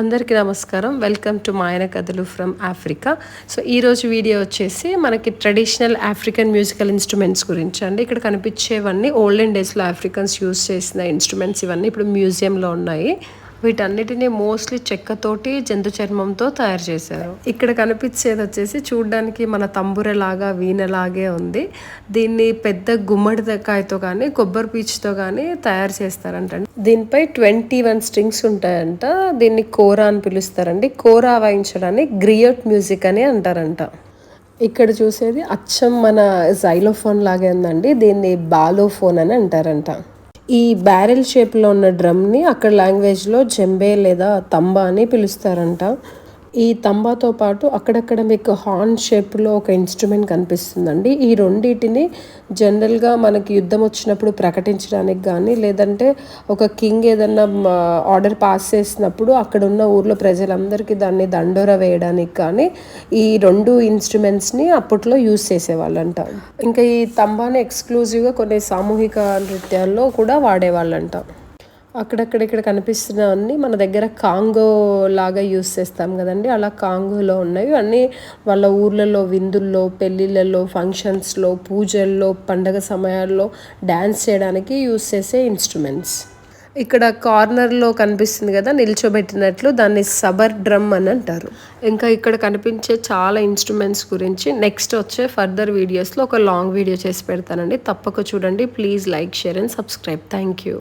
అందరికీ నమస్కారం. Welcome to మాయన కథలు ఫ్రమ్ ఆఫ్రికా సో ఈరోజు వీడియో వచ్చేసి మనకి ట్రెడిషనల్ ఆఫ్రికన్ మ్యూజికల్ ఇన్స్ట్రుమెంట్స్ గురించి అండి. ఇక్కడ కనిపించేవన్నీ ఓల్డెన్ డేస్లో ఆఫ్రికన్స్ యూస్ చేసిన ఇన్స్ట్రుమెంట్స్ ఇవన్నీ ఇప్పుడు మ్యూజియంలో ఉన్నాయి. వీటన్నిటిని మోస్ట్లీ చెక్కతోటి జంతు చర్మంతో తయారు చేశారు. ఇక్కడ కనిపించేది వచ్చేసి చూడడానికి మన తంబురలాగా వీణలాగే ఉంది. దీన్ని పెద్ద గుమ్మడికాయతో కానీ కొబ్బరి పీచుతో కానీ తయారు చేస్తారంట. దీనిపై ట్వంటీ వన్ స్ట్రింగ్స్ ఉంటాయంట. దీన్ని కోరా అని పిలుస్తారండి. కోరా వాయించడాన్ని గ్రియట్ మ్యూజిక్ అని అంటారంట. ఇక్కడ చూసేది అచ్చం మన జైలోఫోన్ లాగే ఉందండి. దీన్ని బాలోఫోన్ అని అంటారంట. ఈ బ్యారెల్ షేప్లో ఉన్న డ్రమ్ని అక్కడ లాంగ్వేజ్లో జెంబే లేదా తంబా అని పిలుస్తారంట. ఈ తంబాతో పాటు అక్కడక్కడ మీకు హార్న్ షేప్లో ఒక ఇన్స్ట్రుమెంట్ కనిపిస్తుందండి. ఈ రెండింటిని జనరల్గా మనకి యుద్ధం వచ్చినప్పుడు ప్రకటించడానికి కానీ లేదంటే ఒక కింగ్ ఏదన్నా ఆర్డర్ పాస్ చేసినప్పుడు అక్కడ ఉన్న ఊర్లో ప్రజలందరికీ దాన్ని దండోర వేయడానికి కానీ ఈ రెండు ఇన్స్ట్రుమెంట్స్ని అప్పట్లో యూజ్ చేసేవాళ్ళంట. ఇంకా ఈ తంబాని ఎక్స్క్లూజివ్గా కొన్ని సామూహిక నృత్యాల్లో కూడా వాడేవాళ్ళంట. అక్కడక్కడ ఇక్కడ కనిపిస్తున్నవన్నీ మన దగ్గర కాంగో లాగా యూస్ చేస్తాం కదండి. అలా కాంగోలో ఉన్నవి. అన్నీ వాళ్ళ ఊర్లలో విందుల్లో పెళ్ళిళ్ళలో ఫంక్షన్స్లో పూజల్లో పండగ సమయాల్లో డ్యాన్స్ చేయడానికి యూస్ చేసే ఇన్స్ట్రుమెంట్స్. ఇక్కడ కార్నర్లో కనిపిస్తుంది కదా నిల్చోబెట్టినట్లు దాన్ని సబర్ డ్రమ్ అని అంటారు. ఇంకా ఇక్కడ కనిపించే చాలా ఇన్స్ట్రుమెంట్స్ గురించి నెక్స్ట్ వచ్చే ఫర్దర్ వీడియోస్లో ఒక లాంగ్ వీడియో చేసి పెడతానండి. తప్పక చూడండి. Please like share and subscribe. Thank you.